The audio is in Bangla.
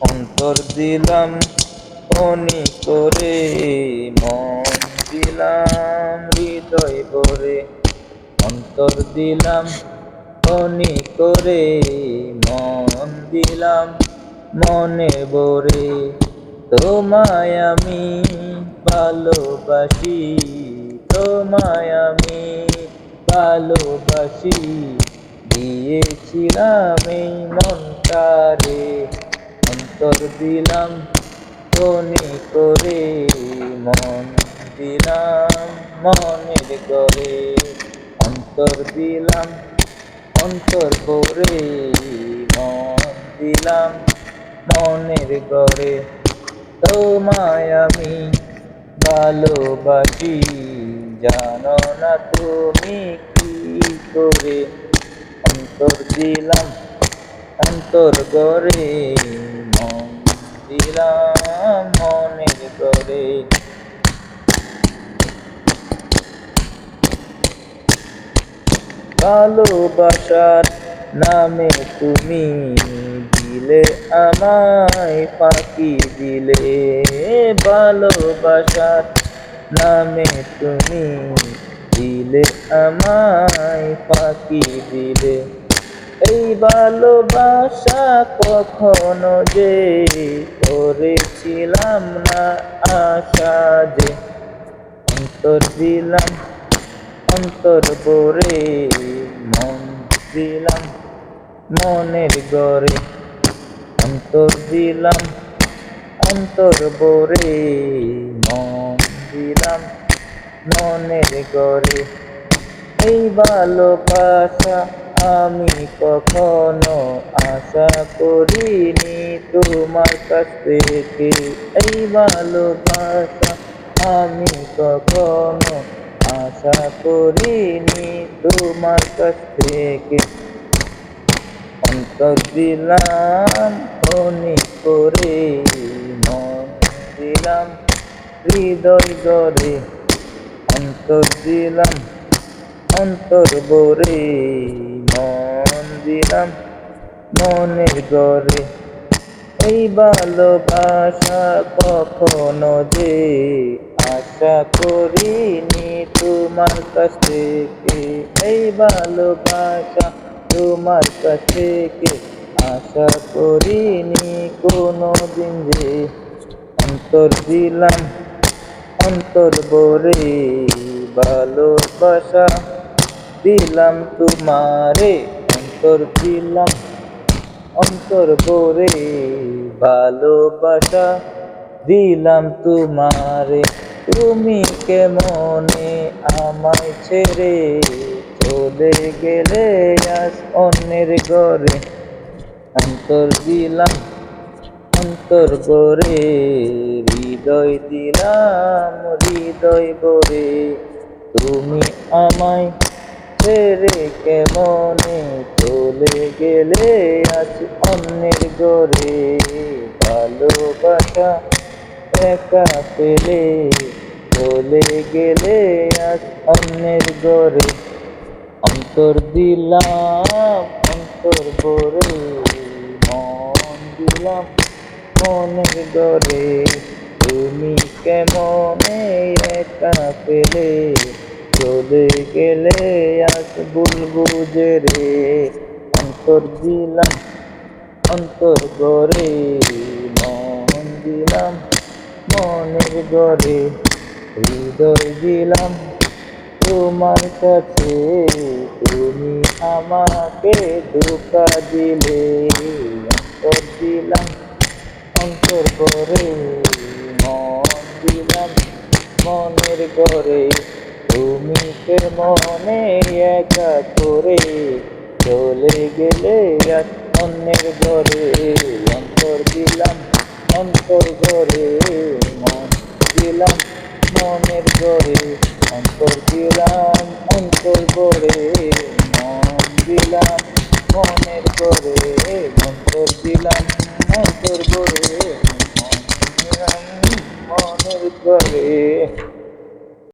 অন্তর দিলাম, অনি করে মন দিলাম, হৃদয় ভরে। অন্তর দিলাম, অনি করে মন দিলাম, মনে ভরে। তোমায় আমি ভালোবাসি, তোমায় আমি ভালোবাসি। দিয়েছিলাম এই মনটারে অন্তর দিলাম ধনী করে, মন দিলাম, মনের করে অন্তর দিলাম, অন্তর করে মন দিলাম, মনের করে তোমায় আমি ভালোবাসি, জানো না তুমি কি করে? অন্তর দিলাম অন্তর গড়ে মন দিলাম মনের গড়ে ভালোবাসার নামে তুমি দিলে, আমায় ফাঁকি দিলে। ভালোবাসার নামে তুমি দিলে, আমায় ফাঁকি দিলে। এই ভালোবাসা কখনো যে করেছিলাম না আশা যে অন্তর দিলাম, অন্তর ভরে মন দিলাম, মনের গড়ে অন্তর দিলাম, অন্তর ভরে মন দিলাম, মনের গড়ে। এই ভালোবাসা আমি কখনো আশা করিনি তোমার কাছ থেকে এই ভালোবাসা। আমি কখনো আশা করিনি তোমার কাছ থেকে। অন্তর দিলাম মনে করে মন দিলাম, হৃদয় গড়ে অন্তর দিলাম। অন্তর বরে মন দিলাম, মনের গড়ে। এই ভালোবাসা কখনো যে আশা করিনি তোমার কাছ থেকে। এই ভালোবাসা তোমার কাছ থেকে আশা করিনি কোনো দিন যে। অন্তর দিলাম, অন্তর বরে ভালোবাসা দিলাম তোমারে, অন্তর দিলাম অন্তর ভরে ভালোবাসা দিলাম তোমারে। তুমি কেমনে আমায় ছেড়ে চলে গেলে আজ অন্যের ঘরে? অন্তর দিলাম, অন্তর গড়ে হৃদয় দিলাম, হৃদয় গড়ে তুমি আমায় ছেড়ে কেমনে চলে গেলে আজ অন্যের গড়ে ভালোবাসা একা পেলে চলে গেলে আজ অন্যের গড়ে অন্তর দিলাম, অন্তর ভরে, মন দিলাম মনের গড়ে তুমি কেমনে একা পেলে চলে গেলে আজ বুলবুজে রে। অন্তর দিলাম, অন্তর গড়ে। মন দিলাম, মনের গড়ে। হৃদয় দিলাম, তোমার কাছে। তুমি আমাকে ধোকা দিলে। অন্তর দিলাম, অন্তর করে মন দিলাম, মনের ঘরে তুমি মনে একা করে চলে গেলে অন্যের ঘরে। অন্তর দিলাম, অন্তর ঘরে, মন দিলাম, মনের ঘরে। অন্তর দিলাম, অন্তর ঘরে, মন দিলাম, মনের ঘরে। অন্তর দিলাম, অন্তর ঘরে, মন দিলাম, মনের ঘরে।